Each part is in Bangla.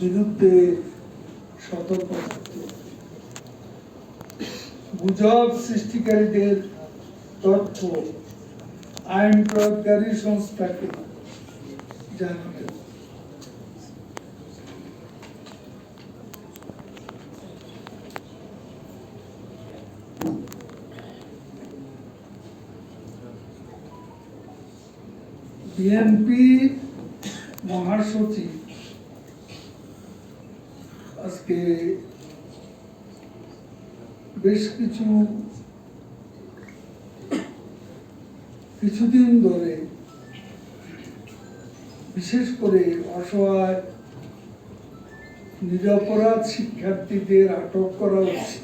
বিরুদ্ধে সতর্ক থাকতে গুজব সৃষ্টিকারীদের তথ্য আইন প্রয়োগকারী সংস্থাকে জানাতে হবে। বিএনপি মহাসচিব আজকে বেশ কিছু কিছুদিন ধরে, বিশেষ করে অসহায়, নিরপরাধ শিক্ষার্থীদের আটক করা হচ্ছে।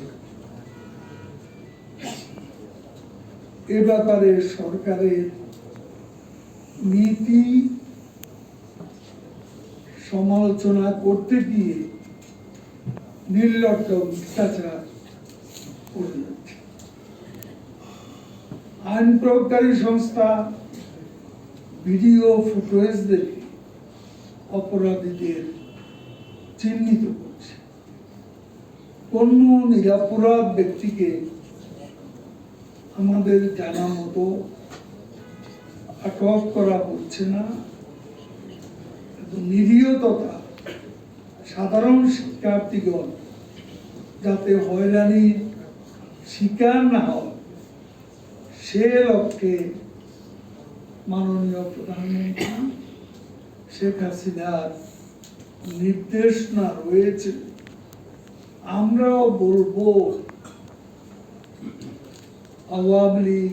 এ ব্যাপারে সরকারের নীতি সমালোচনা করতে গিয়ে নির্লজ্জ মিথ্যাচার আইন প্রয়োগকারী সংস্থা ভিডিও ফুটেজ দেখে অপরাধীদের চিহ্নিত করছে। অন্য নিরাপরাধ ব্যক্তিকে আমাদের জানা মতো আটক করা হচ্ছে না। কিন্তু নিরীহ তথা সাধারণ শিক্ষার্থীগণ যাতে হয়রানি শিকার না হয়, সে লক্ষ্যে মাননীয় প্রধানমন্ত্রী শেখ হাসিনার নির্দেশনা রয়েছে। আমরাও বলব আওয়ামী লীগ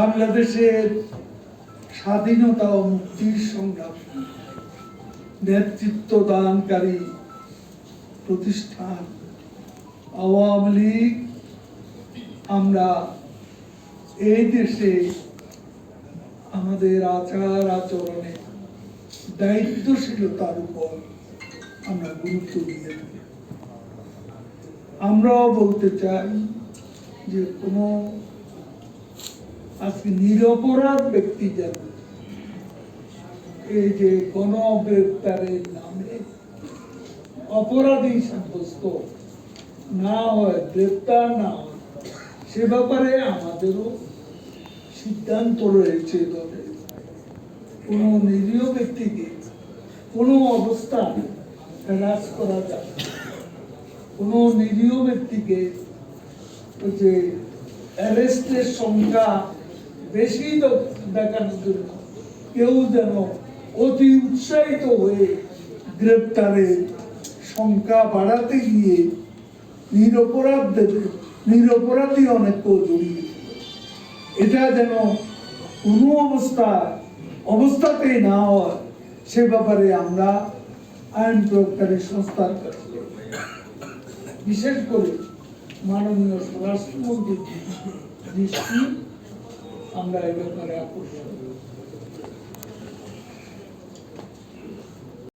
বাংলাদেশের স্বাধীনতা ও মুক্তির সংগ্রাম নেতৃত্ব দানকারী প্রতিষ্ঠান, আওয়ামী লীগ, আমরা এই দেশে আমাদের আচার আচরণে দায়িত্বশীলতার উপর আমরা গুরুত্ব দিয়ে থাকি। আমরাও বলতে চাই যে কোনো আজকে নিরপরাধ ব্যক্তি যেন এই যে গণগ্রেপ্তারের নামে অপরাধী সাব্যস্ত না হয়, গ্রেপ্তার না হয়, সে ব্যাপারে আমাদেরও সিদ্ধান্ত রয়েছে দলের কোনো নিরীহ ব্যক্তিকে কোনো অবস্থায় হ্রাস করা যাবে। কোনো নিরীহ ব্যক্তিকে যে অ্যারেস্টের সংখ্যা বেশি দেখানোর জন্য কেউ যেন অতি উৎসাহিত হয়ে গ্রেপ্তারের সংখ্যা বাড়াতে গিয়ে নিরপরাধদের, নিরপরাধী অনেক জড়িয়ে এটা যেন কোনো অবস্থা, অবস্থাতেই না হয়, সে ব্যাপারে আমরা আইন প্রয়োগকারী সংস্থার কাছে বিশেষ করে মাননীয় স্বরাষ্ট্রমন্ত্রীর দৃষ্টি আমরা এ ব্যাপারে আকর্ষণ